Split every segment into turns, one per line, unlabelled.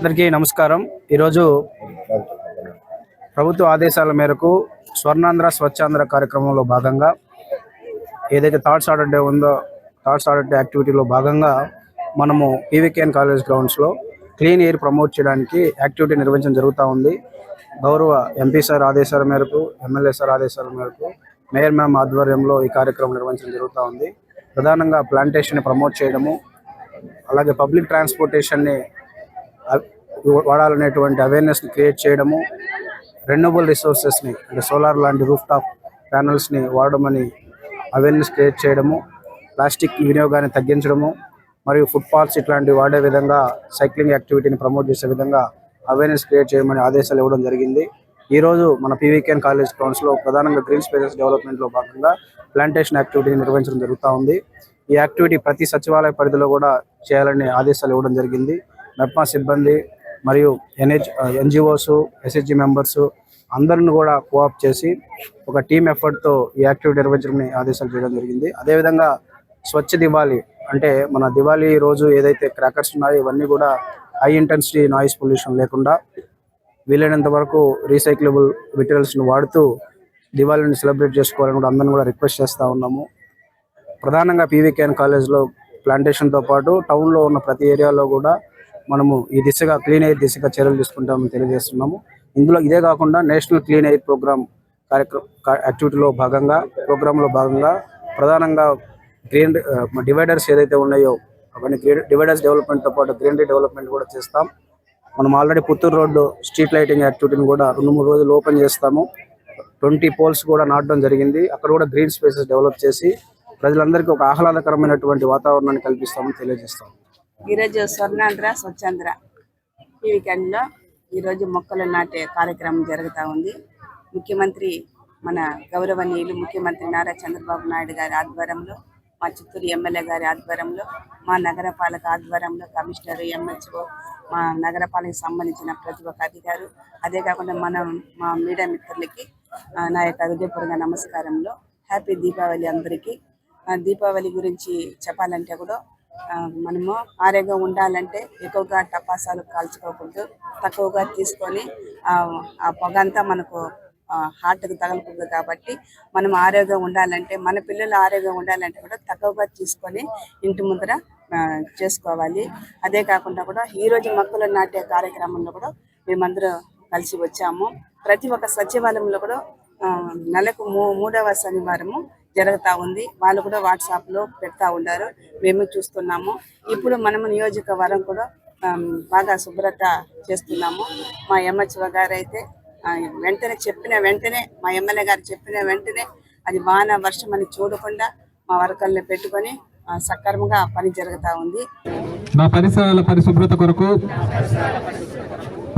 అందరికీ నమస్కారం. ఈరోజు ప్రభుత్వ ఆదేశాల మేరకు స్వర్ణాంధ్ర స్వచ్ఛాంధ్ర కార్యక్రమంలో భాగంగా ఏదైతే థాట్స్ ఆర్డర్ డే ఉందో థాట్స్ ఆర్డర్ డే యాక్టివిటీలో భాగంగా మనము పీవీకేఎన్ కాలేజ్ గ్రౌండ్స్లో క్లీన్ ఎయిర్ ప్రమోట్ చేయడానికి యాక్టివిటీ నిర్వహించడం జరుగుతూ ఉంది. గౌరవ ఎంపీ సార్ ఆదేశాల మేరకు ఎమ్మెల్యే సార్ ఆదేశాల మేరకు మేయర్ మ్యామ్ ఆధ్వర్యంలో ఈ కార్యక్రమం నిర్వహించడం జరుగుతూ ఉంది. ప్రధానంగా ప్లాంటేషన్ ప్రమోట్ చేయడము అలాగే పబ్లిక్ ట్రాన్స్పోర్టేషన్ని వాడాలనేటువంటి అవేర్నెస్ని క్రియేట్ చేయడము రెన్యూబుల్ రిసోర్సెస్ని అంటే సోలార్ లాంటి రూఫ్ టాప్ ప్యానల్స్ని వాడమని అవేర్నెస్ క్రియేట్ చేయడము ప్లాస్టిక్ వినియోగాన్ని తగ్గించడము మరియు ఫుట్పాత్స్ ఇట్లాంటివి వాడే విధంగా సైక్లింగ్ యాక్టివిటీని ప్రమోట్ చేసే విధంగా అవేర్నెస్ క్రియేట్ చేయమని ఆదేశాలు ఇవ్వడం జరిగింది. ఈరోజు మన పీవీకేఎన్ కాలేజ్ గ్రౌండ్స్లో ప్రధానంగా గ్రీన్ స్పేసెస్ డెవలప్మెంట్లో భాగంగా ప్లాంటేషన్ యాక్టివిటీని నిర్వహించడం జరుగుతూ ఉంది. ఈ యాక్టివిటీ ప్రతి సచివాలయ పరిధిలో కూడా చేయాలని ఆదేశాలు ఇవ్వడం జరిగింది. మెప్మా సిబ్బంది మరియు ఎన్హెచ్ ఎన్జిఓస్ ఎస్హెచ్జి మెంబర్స్ అందరిని కూడా కోఆప్ చేసి ఒక టీమ్ ఎఫర్ట్తో ఈ యాక్టివిటీ నిర్వహించడం ఆదేశాలు చేయడం జరిగింది. అదేవిధంగా స్వచ్ఛ దివాళీ అంటే మన దివాళీ రోజు ఏదైతే క్రాకర్స్ ఉన్నాయో ఇవన్నీ కూడా హై ఇంటెన్సిటీ నాయిస్ పొల్యూషన్ లేకుండా వీలైనంత వరకు రీసైక్లబుల్ మెటీరియల్స్ని వాడుతూ దివాళీని సెలబ్రేట్ చేసుకోవాలని కూడా అందరిని కూడా రిక్వెస్ట్ చేస్తూ ఉన్నాము. ప్రధానంగా పీవీకేఎన్ కాలేజ్లో ప్లాంటేషన్తో పాటు టౌన్లో ఉన్న ప్రతి ఏరియాలో కూడా మనము ఈ దిశగా క్లీన్ ఎయిర్ దిశగా చర్యలు తీసుకుంటామని తెలియజేస్తున్నాము. ఇందులో ఇదే కాకుండా నేషనల్ క్లీన్ ఎయిర్ ప్రోగ్రామ్ కార్యక్రమ యాక్టివిటీలో భాగంగా ప్రోగ్రాంలో భాగంగా ప్రధానంగా గ్రీన్ డివైడర్స్ ఏదైతే ఉన్నాయో అవన్నీ గ్రీన్ డివైడర్స్ డెవలప్మెంట్తో పాటు గ్రీనరీ డెవలప్మెంట్ కూడా చేస్తాం. మనం already Puttur road street lighting యాక్టివిటీని కూడా రెండు మూడు రోజులు ఓపెన్ చేస్తాము. ట్వంటీ పోల్స్ కూడా నాటడం జరిగింది. అక్కడ కూడా గ్రీన్ స్పేసెస్ డెవలప్ చేసి ప్రజలందరికీ ఒక ఆహ్లాదకరమైనటువంటి వాతావరణాన్ని కల్పిస్తామని తెలియజేస్తాం.
ఈరోజు స్వర్ణాంధ్ర స్వచ్ఛాంధ్ర. ఈ వీకెండ్లో ఈరోజు మొక్కలు నాటే కార్యక్రమం జరుగుతూ ఉంది. ముఖ్యమంత్రి మన గౌరవనీయులు ముఖ్యమంత్రి నారా చంద్రబాబు నాయుడు గారి ఆధ్వర్యంలో మా చిత్తూరు ఎమ్మెల్యే గారి ఆధ్వర్యంలో మా నగరపాలక ఆధ్వర్యంలో కమిషనర్ ఎంహెచ్ఓ మా నగరపాలకి సంబంధించిన ప్రతి ఒక్క అధికారు. అదే కాకుండా మనం మా మీడియా మిత్రులకి నా యొక్క హృదయపూర్వక నమస్కారంలో హ్యాపీ దీపావళి అందరికీ. దీపావళి గురించి చెప్పాలంటే కూడా మనము ఆరోగ్యంగా ఉండాలంటే ఎక్కువగా టపాసాలు కాల్చుకోకూడదు. తక్కువగా తీసుకొని ఆ, పొగ అంతా మనకు హార్ట్కి తగలకూడదు కాబట్టి మనం ఆరోగ్యంగా ఉండాలంటే మన పిల్లలు ఆరోగ్యంగా ఉండాలంటే కూడా తక్కువగా తీసుకొని ఇంటి ముందర చేసుకోవాలి. అదే కాకుండా కూడా ఈ రోజు మొక్కలు నాటే కార్యక్రమంలో కూడా మేమందరూ కలిసి వచ్చాము. ప్రతి ఒక్క సచివాలయంలో కూడా నెలకు మూ మూడవ శనివారము జరుగుతూ ఉంది. వాళ్ళు కూడా వాట్సాప్లో పెడతా ఉన్నారు. మేము చూస్తున్నాము. ఇప్పుడు మనము నియోజకవర్గం కూడా బాగా శుభ్రత చేస్తున్నాము. మా ఎంహెచ్ఓ గారు అయితే వెంటనే చెప్పిన వెంటనే మా ఎమ్మెల్యే గారు చెప్పిన వెంటనే అది వాన వర్షం అని చూడకుండా మా వర్కర్లు పెట్టుకొని సక్రమంగా పని జరుగుతూ ఉంది.
నా పరిసరాల పరిశుభ్రత కొరకు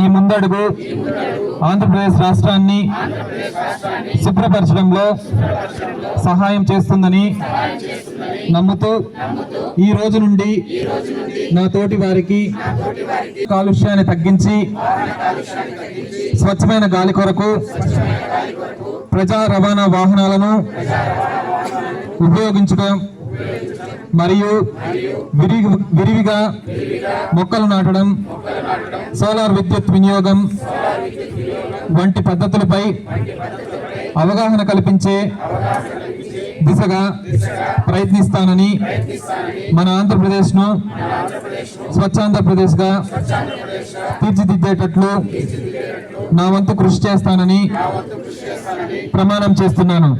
ఈ ముందడుగు ఆంధ్రప్రదేశ్ రాష్ట్రాన్ని శుభ్రపరచడంలో సహాయం చేస్తుందని నమ్ముతూ ఈ రోజు నుండి నా తోటి వారికి కాలుష్యాన్ని తగ్గించి స్వచ్ఛమైన గాలి కొరకు ప్రజా రవాణా వాహనాలను ఉపయోగించడం మరియు విరివిగా మొక్కలు నాటడం సోలార్ విద్యుత్ వినియోగం వంటి పద్ధతులపై అవగాహన కల్పించే దిశగా ప్రయత్నిస్తానని మన ఆంధ్రప్రదేశ్ను స్వచ్ఛాంధ్రప్రదేశ్గా తీర్చిదిద్దేటట్లు నా వంతు కృషి చేస్తానని ప్రమాణం చేస్తున్నాను.